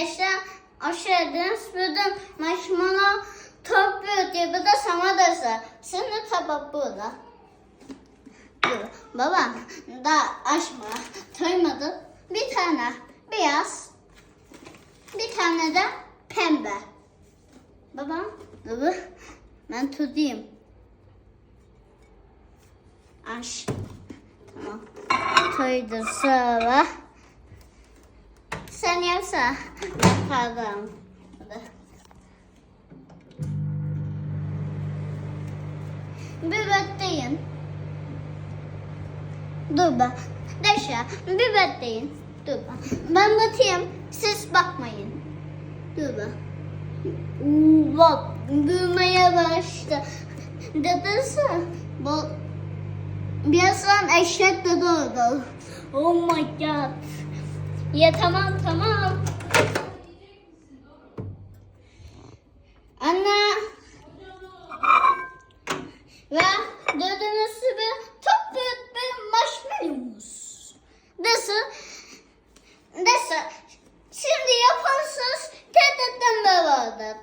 arkadaşlar. Aşağıdan sürdüm. Marshmallow topluyor diye bu da sana da Şimdi tabak burada. Baba daha açma. Toymadı. Bir tane beyaz. Bir tane de pembe. Baba, baba ben tutayım. Aç. Tamam. Toydur sonra. Sen yapsa. Bir bekleyin. Dur bak. Deşe bir bekleyin. Dur bak. Ben batayım. Siz bakmayın. Dur bak. Oo, bak büyümeye başladı. Dedesi bak birazdan eşek de doğdu. Oh my god. Ya tamam tamam. Anne. Ve dedeniz bir çok büyük bir marshmallow'umuz. Nasıl? Nasıl? Şimdi yaparsınız dededen böyle oldu.